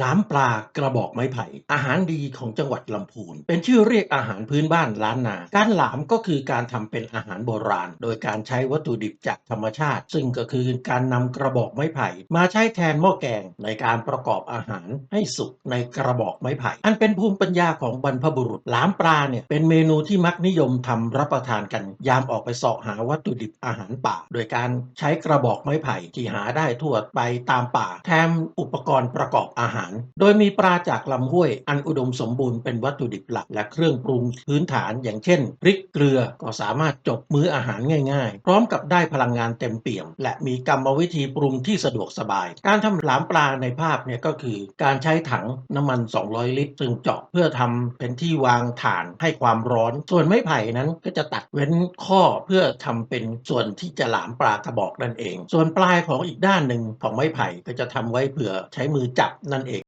หลามปลากระบอกไม้ไผ่ อาหารดีของจังหวัดลำพูน เป็นชื่อเรียกอาหารพื้นบ้านล้านนา การหลามก็คือการทำเป็นอาหารโบราณ โดยการใช้วัตถุดิบจากธรรมชาติ ซึ่งก็คือการนำกระบอกไม้ไผ่ มาใช้แทนหม้อแกงในการประกอบอาหารให้สุกในกระบอกไม้ไผ่ อันเป็นภูมิปัญญาของบรรพบุรุษหลามปลาเนี่ยเป็นเมนูที่มักนิยมทำรับประทานกัน ยามออกไปเสาะหาวัตถุดิบอาหารป่า โดยการใช้กระบอกไม้ไผ่ที่หาได้ทั่วไปตามป่า แทนอุปกรณ์ประกอบอาหารโดยมีปลาจากลำห้วย อันอุดมสมบูรณ์เป็นวัตถุดิบหลักและเครื่องปรุงพื้นฐาน อย่างเช่นพริกเกลือก็สามารถจบมื้ออาหารง่ายๆ พร้อมกับได้พลังงานเต็มเปี่ยม และมีกรรมวิธีปรุงที่สะดวกสบาย การทำหลามปลาในภาพเนี่ยก็คือ การใช้ถังน้ำมัน 200 ลิตรซึ่งเจาะเพื่อทำเป็นที่วางถ่านให้ความร้อน ส่วนไม้ไผ่นั้นก็จะตัดเว้นข้อเพื่อทำเป็นส่วนที่จะหลามปลากระบอกนั่นเอง ส่วนปลายของอีกด้านหนึ่งของไม้ไผ่ก็จะทำไว้เผื่อใช้มือจับนั่นเอง